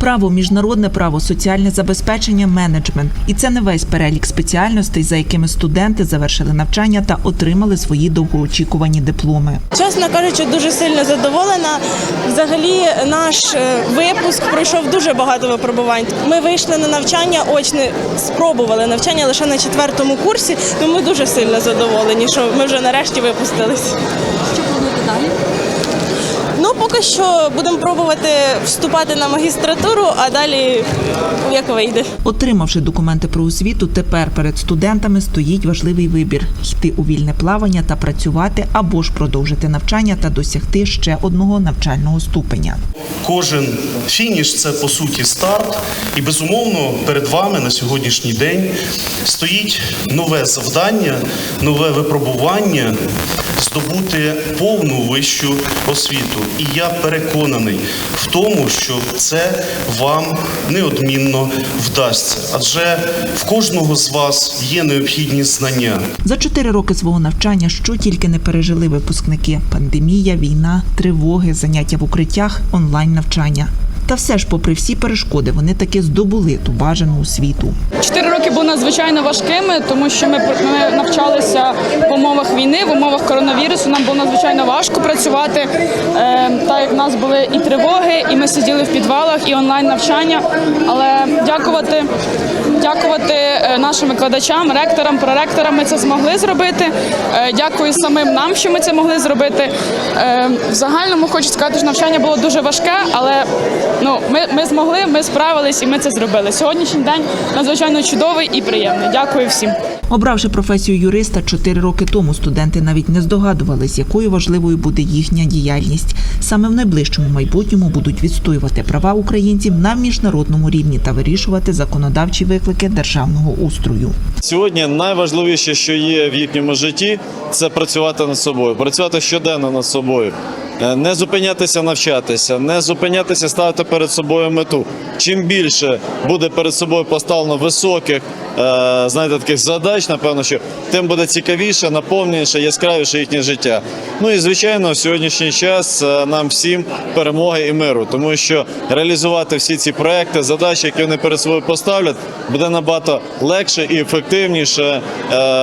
Право, міжнародне право, соціальне забезпечення, менеджмент. І це не весь перелік спеціальностей, за якими студенти завершили навчання та отримали свої довгоочікувані дипломи. Чесно кажучи, дуже сильно задоволена. Взагалі, наш е, випуск пройшов дуже багато випробувань. Ми вийшли на навчання, очне спробували навчання лише на четвертому курсі, тому ми дуже сильно задоволені, що ми вже нарешті випустились. Що плануєте далі? Поки що будемо пробувати вступати на магістратуру, а далі як вийде. Отримавши документи про освіту, тепер перед студентами стоїть важливий вибір: йти у вільне плавання та працювати, або ж продовжити навчання та досягти ще одного навчального ступеня. Кожен фініш це по суті старт, і безумовно перед вами на сьогоднішній день стоїть нове завдання, нове випробування здобути повну вищу освіту. І я переконаний в тому, що це вам неодмінно вдасться, адже в кожного з вас є необхідні знання. За чотири роки свого навчання, що тільки не пережили випускники: пандемія, війна, тривоги, заняття в укриттях, онлайн навчання. Та все ж, попри всі перешкоди, вони таки здобули ту бажану освіту. Чотири роки були надзвичайно важкими, тому що ми, ми навчалися в умовах війни, в умовах коронавірусу. Нам було надзвичайно важко працювати. Е, так як в нас були і тривоги, і ми сиділи в підвалах, і онлайн навчання. Але дякувати, дякувати е, нашим викладачам, ректорам, проректорам, ми це змогли зробити. Е, дякую самим нам, що ми це могли зробити. Е, в загальному хочу сказати, що навчання було дуже важке, але ну ми, ми змогли, ми справились і ми це зробили. Сьогоднішній день надзвичайно чудовий і приємний. Дякую всім. Обравши професію юриста чотири роки тому, студенти навіть не здогадувались, якою важливою буде їхня діяльність. Саме в найближчому майбутньому будуть відстоювати права українців на міжнародному рівні та вирішувати законодавчі виклики державного устрою. Сьогодні найважливіше, що є в їхньому житті, це працювати над собою, працювати щоденно над собою, не зупинятися навчатися, не зупинятися ставити перед собою мету. Чим більше буде перед собою поставлено високих, е, знаєте, таких задач, напевно, що тим буде цікавіше, наповненіше, яскравіше їхнє життя. Ну і звичайно, в сьогоднішній час е, нам всім перемоги і миру, тому що реалізувати всі ці проекти, задачі, які вони перед собою поставлять, буде набагато легше і ефективніше е,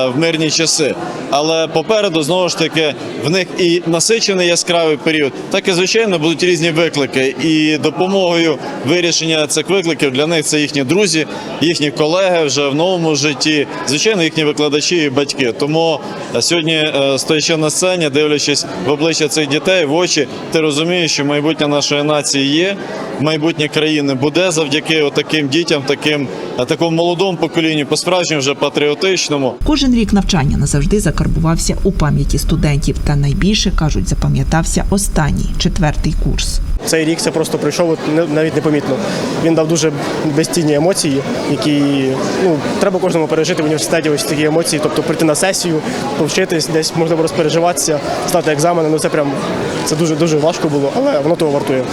в мирні часи. Але попереду знову ж таки в них і насичений яскравий період, так і звичайно будуть різні виклики. І допомогою вирішення цих викликів для них це їхні друзі, їхні колеги вже в новому житті, звичайно, їхні викладачі і батьки. Тому е, сьогодні, е, стоячи на сцені, дивлячись в обличчя цих дітей, в очі, ти розумієш, що майбутнє нашої нації є, майбутнє країни буде завдяки таким дітям, таким е, такому молодому поколінню, по справжньому вже патріотичному. Кожен рік навчання назавжди закарбувався у пам'яті студентів, та найбільше кажуть, запам'ятався останній четвертий курс. Цей рік це просто пройшов навіть непомітно. Він дав дуже безцінні емоції, які ну, треба кожному пережити в університеті ось такі емоції, тобто прийти на сесію, повчитись, десь можливо розпереживатися, стати екзамени. Ну це прям це дуже дуже важко було, але воно того вартує.